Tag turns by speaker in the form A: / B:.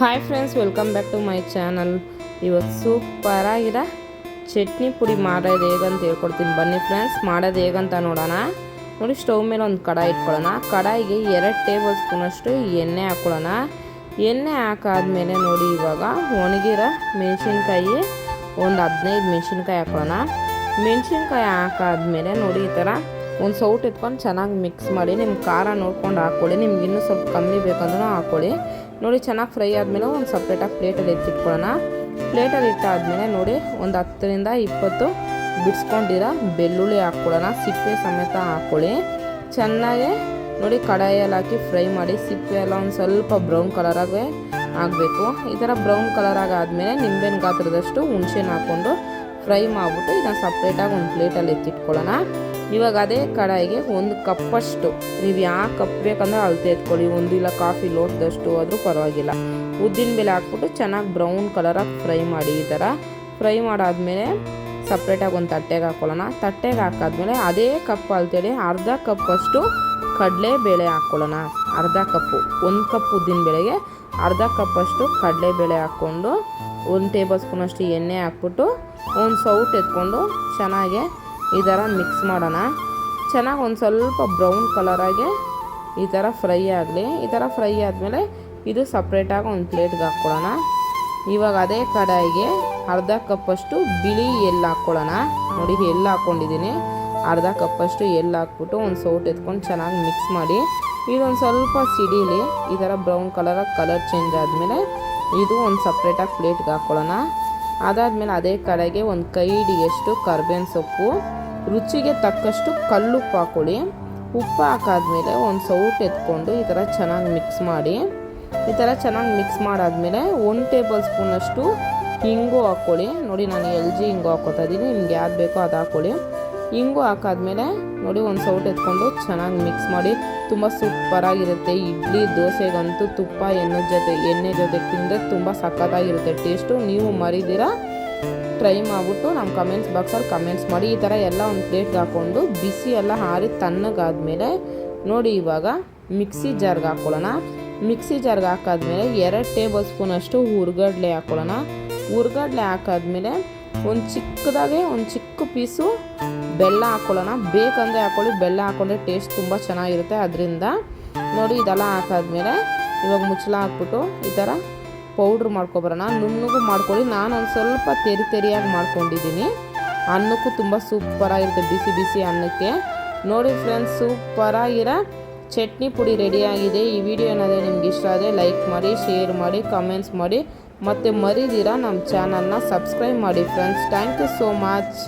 A: Hi friends welcome back to my channel ಇವತ್ತು ಸೂಪರಾಗಿರೋ ಚಟ್ನಿ ಪುಡಿ ಮಾಡೋದು ಹೇಗಂತ ಹೇಳ್ಕೊಡ್ತೀನಿ. ಬನ್ನಿ ಫ್ರೆಂಡ್ಸ್ ಮಾಡೋದು ಹೇಗಂತ ನೋಡೋಣ. ನೋಡಿ, ಸ್ಟವ್ ಮೇಲೆ ಒಂದು ಕಡಾಯಿ ಇಟ್ಕೊಳ್ಳೋಣ. ಕಡಾಯಿಗೆ ಎರಡು ಟೇಬಲ್ ಸ್ಪೂನಷ್ಟು ಎಣ್ಣೆ ಹಾಕ್ಕೊಳ್ಳೋಣ ಎಣ್ಣೆ ಹಾಕಾದ್ಮೇಲೆ ನೋಡಿ, ಇವಾಗ ಒಣಗಿರೋ ಮೆಣಸಿನ್ಕಾಯಿ ಒಂದು ಹದಿನೈದು ಮೆಣಸಿನ್ಕಾಯಿ ಹಾಕ್ಕೊಳ್ಳೋಣ ಮೆಣಸಿನ್ಕಾಯಿ ಹಾಕಾದ್ಮೇಲೆ ನೋಡಿ, ಈ ಥರ ಒಂದು ಸೌಟ್ ಎತ್ಕೊಂಡು ಚೆನ್ನಾಗಿ ಮಿಕ್ಸ್ ಮಾಡಿ ನಿಮ್ಗೆ ಖಾರ ನೋಡ್ಕೊಂಡು ಹಾಕ್ಕೊಳ್ಳಿ ನಿಮ್ಗೆ ಇನ್ನೂ ಸ್ವಲ್ಪ ಕಮ್ಮಿ ಬೇಕಂದ್ರೂ ಹಾಕ್ಕೊಳ್ಳಿ ನೋಡಿ, ಚೆನ್ನಾಗಿ ಫ್ರೈ ಆದಮೇಲೆ ಒಂದು ಸಪ್ರೇಟಾಗಿ ಪ್ಲೇಟಲ್ಲಿ ಎತ್ತಿಟ್ಕೊಳ್ಳೋಣ ಪ್ಲೇಟಲ್ಲಿ ಇಟ್ಟಾದಮೇಲೆ ನೋಡಿ, ಒಂದು ಹತ್ತರಿಂದ ಇಪ್ಪತ್ತು ಬಿಡಿಸ್ಕೊಂಡಿರೋ ಬೆಳ್ಳುಳ್ಳಿ ಹಾಕ್ಕೊಳ್ಳೋಣ. ಸಿಪ್ಪೆ ಸಮೇತ ಹಾಕ್ಕೊಳ್ಳಿ ಚೆನ್ನಾಗಿ ನೋಡಿ, ಕಡಾಯಲ್ಲಿ ಹಾಕಿ ಫ್ರೈ ಮಾಡಿ, ಸಿಪ್ಪೆ ಎಲ್ಲ ಒಂದು ಸ್ವಲ್ಪ ಬ್ರೌನ್ ಕಲರಾಗೆ ಆಗಬೇಕು. ಈ ಥರ ಬ್ರೌನ್ ಕಲರಾಗಿ ಆದಮೇಲೆ ನಿಂಬೆನ ಗಾತ್ರದಷ್ಟು ಹುಣ್ಸೆನ ಹಾಕ್ಕೊಂಡು ಫ್ರೈ ಮಾಡಿಬಿಟ್ಟು ಇದನ್ನು ಸಪ್ರೇಟಾಗಿ ಒಂದು ಪ್ಲೇಟಲ್ಲಿ ಎತ್ತಿಟ್ಕೊಳ್ಳೋಣ. ಇವಾಗ ಅದೇ ಕಡಾಯಿಗೆ ಒಂದು ಕಪ್ಪಷ್ಟು. ನೀವು ಯಾವ ಕಪ್ ಬೇಕಂದ್ರೆ ಅಳತೆ ಎತ್ಕೊಳ್ಳಿ. ಒಂದು ಇಲ್ಲ ಕಾಫಿ ಲೋಟದಷ್ಟು ಆದರೂ ಪರವಾಗಿಲ್ಲ. ಉದ್ದಿನ ಬೆಲೆ ಹಾಕ್ಬಿಟ್ಟು ಚೆನ್ನಾಗಿ ಬ್ರೌನ್ ಕಲರಾಗಿ ಫ್ರೈ ಮಾಡಿ ಈ ಥರ. ಫ್ರೈ ಮಾಡಾದಮೇಲೆ ಸಪ್ರೇಟಾಗಿ ಒಂದು ತಟ್ಟೆಗೆ ಹಾಕ್ಕೊಳ್ಳೋಣ ತಟ್ಟೆಗೆ ಹಾಕಾದ್ಮೇಲೆ ಅದೇ ಕಪ್ ಅಳ್ತೇಳಿ ಅರ್ಧ ಕಪ್ಪಷ್ಟು ಕಡಲೆ ಬೇಳೆ ಹಾಕ್ಕೊಳ್ಳೋಣ ಅರ್ಧ ಕಪ್ಪು. ಒಂದು ಕಪ್ ಉದ್ದಿನ ಬೆಳೆಗೆ ಅರ್ಧ ಕಪ್ಪಷ್ಟು ಕಡಲೆಬೇಳೆ ಹಾಕ್ಕೊಂಡು, ಒಂದು ಟೇಬಲ್ ಸ್ಪೂನಷ್ಟು ಎಣ್ಣೆ ಹಾಕ್ಬಿಟ್ಟು, ಒಂದು ಸೌಟ್ ಎತ್ಕೊಂಡು ಚೆನ್ನಾಗಿ ಈ ಥರ ಮಿಕ್ಸ್ ಮಾಡೋಣ. ಚೆನ್ನಾಗಿ ಒಂದು ಸ್ವಲ್ಪ ಬ್ರೌನ್ ಕಲರಾಗೆ ಈ ಥರ ಫ್ರೈ ಆಗಲಿ. ಈ ಥರ ಫ್ರೈ ಆದಮೇಲೆ ಇದು ಸಪ್ರೇಟಾಗಿ ಒಂದು ಪ್ಲೇಟ್ಗೆ ಹಾಕ್ಕೊಳ್ಳೋಣ ಇವಾಗ ಅದೇ ಕಡಾಯಿಗೆ ಅರ್ಧ ಕಪ್ಪಷ್ಟು ಬಿಳಿ ಎಲ್ಲಿ ಹಾಕ್ಕೊಳ್ಳೋಣ ನೋಡಿ ಎಲ್ಲಿ ಹಾಕ್ಕೊಂಡಿದ್ದೀನಿ. ಅರ್ಧ ಕಪ್ಪಷ್ಟು ಎಳ್ಳು ಹಾಕ್ಬಿಟ್ಟು ಒಂದು ಸೌಟ್ ಎತ್ಕೊಂಡು ಚೆನ್ನಾಗಿ ಮಿಕ್ಸ್ ಮಾಡಿ. ಇದೊಂದು ಸ್ವಲ್ಪ ಸಿಡೀಲಿ ಈ ಥರ ಬ್ರೌನ್ ಕಲರಾಗಿ ಕಲರ್ ಚೇಂಜ್ ಆದಮೇಲೆ ಇದು ಒಂದು ಸಪ್ರೇಟಾಗಿ ಪ್ಲೇಟ್ಗೆ ಹಾಕ್ಕೊಳ್ಳೋಣ ಅದಾದಮೇಲೆ ಅದೇ ಕಡೆಗೆ ಒಂದು ಕೈ ಹಿಡಿಯಷ್ಟು ಕರ್ಬೇವಿನ ಸೊಪ್ಪು, ರುಚಿಗೆ ತಕ್ಕಷ್ಟು ಕಲ್ಲುಪ್ಪು ಹಾಕೊಳ್ಳಿ ಉಪ್ಪು ಹಾಕಾದ್ಮೇಲೆ ಒಂದು ಸೌಟ್ ಎತ್ಕೊಂಡು ಈ ಥರ ಚೆನ್ನಾಗಿ ಮಿಕ್ಸ್ ಮಾಡಿ. ಈ ಥರ ಚೆನ್ನಾಗಿ ಮಿಕ್ಸ್ ಮಾಡಾದ್ಮೇಲೆ ಒಂದು ಟೇಬಲ್ ಸ್ಪೂನಷ್ಟು ಹಿಂಗು ಹಾಕ್ಕೊಳ್ಳಿ. ನೋಡಿ, ನಾನು ಎಲ್ ಜಿ ಹಿಂಗು ಹಾಕ್ಕೊತಾ ಇದ್ದೀನಿ. ನಿಮ್ಗೆ ಯಾವ್ದು ಬೇಕೋ ಅದು ಹಾಕ್ಕೊಳ್ಳಿ. ಹಿಂಗು ಹಾಕಾದ್ಮೇಲೆ ನೋಡಿ ಒಂದು ಸೌಟ್ ಎತ್ಕೊಂಡು ಚೆನ್ನಾಗಿ ಮಿಕ್ಸ್ ಮಾಡಿ. ತುಂಬ ಸೂಪರಾಗಿರುತ್ತೆ. ಇಡ್ಲಿ, ದೋಸೆಗಂತೂ ತುಪ್ಪ, ಎಣ್ಣೆ ಜೊತೆ ಎಣ್ಣೆ ಜೊತೆ ತಿಂದರೆ ತುಂಬ ಸಖತ್ತಾಗಿರುತ್ತೆ. ಟೇಸ್ಟು ನೀವು ಮರಿದಿರ? ಟ್ರೈ ಮಾಡಿಬಿಟ್ಟು ನಮ್ಮ ಕಮೆಂಟ್ಸ್ ಬಾಕ್ಸಲ್ಲಿ ಕಮೆಂಟ್ಸ್ ಮಾಡಿ. ಈ ಥರ ಎಲ್ಲ ಒಂದು ಪ್ಲೇಟ್ಗೆ ಹಾಕ್ಕೊಂಡು ಬಿಸಿ ಎಲ್ಲ ಹಾರಿ ತಣ್ಣಗಾದ್ಮೇಲೆ ನೋಡಿ ಇವಾಗ ಮಿಕ್ಸಿ ಜಾರ್ಗೆ ಹಾಕ್ಕೊಳ್ಳೋಣ ಮಿಕ್ಸಿ ಜಾರ್ಗೆ ಹಾಕಾದ್ಮೇಲೆ ಎರಡು ಟೇಬಲ್ ಸ್ಪೂನಷ್ಟು ಹುರ್ಗಡ್ಲೆ ಹಾಕ್ಕೊಳ್ಳೋಣ ಹುರ್ಗಡ್ಲೆ ಹಾಕಾದ್ಮೇಲೆ ಒಂದು ಚಿಕ್ಕದಾಗೆ, ಒಂದು ಚಿಕ್ಕ ಪೀಸು ಬೆಲ್ಲ ಹಾಕ್ಕೊಳ್ಳೋಣ ಬೇಕಂದರೆ ಹಾಕ್ಕೊಳ್ಳಿ ಬೆಲ್ಲ ಹಾಕ್ಕೊಂಡ್ರೆ ಟೇಸ್ಟ್ ತುಂಬ ಚೆನ್ನಾಗಿರುತ್ತೆ ಅದರಿಂದ. ನೋಡಿ, ಇದೆಲ್ಲ ಹಾಕಾದ್ಮೇಲೆ ಇವಾಗ ಮುಚ್ಚಳ ಹಾಕ್ಬಿಟ್ಟು ಈ ಥರ ಪೌಡ್ರ್ ಮಾಡ್ಕೊಬರೋಣ. ನುಣ್ಣಗೂ ಮಾಡ್ಕೊಳ್ಳಿ. ನಾನು ಒಂದು ಸ್ವಲ್ಪ ತೆರಿ ತೆರಿಯಾಗಿ ಮಾಡ್ಕೊಂಡಿದ್ದೀನಿ. ಅನ್ನಕ್ಕೂ ತುಂಬ ಸೂಪರಾಗಿರುತ್ತೆ ಬಿಸಿ ಬಿಸಿ ಅನ್ನಕ್ಕೆ. ನೋಡಿ ಫ್ರೆಂಡ್ಸ್ ಸೂಪರಾಗಿರೋ ಚಟ್ನಿ ಪುಡಿ ರೆಡಿಯಾಗಿದೆ. ಈ ವಿಡಿಯೋ ಏನಾದರೂ ನಿಮ್ಗೆ ಇಷ್ಟ ಆದರೆ ಲೈಕ್ ಮಾಡಿ, ಶೇರ್ ಮಾಡಿ, ಕಮೆಂಟ್ಸ್ ಮಾಡಿ. ಮತ್ತು ಮರಿದಿರ ನಮ್ಮ ಚಾನಲ್ನ ಸಬ್ಸ್ಕ್ರೈಬ್ ಮಾಡಿ friends thank you so much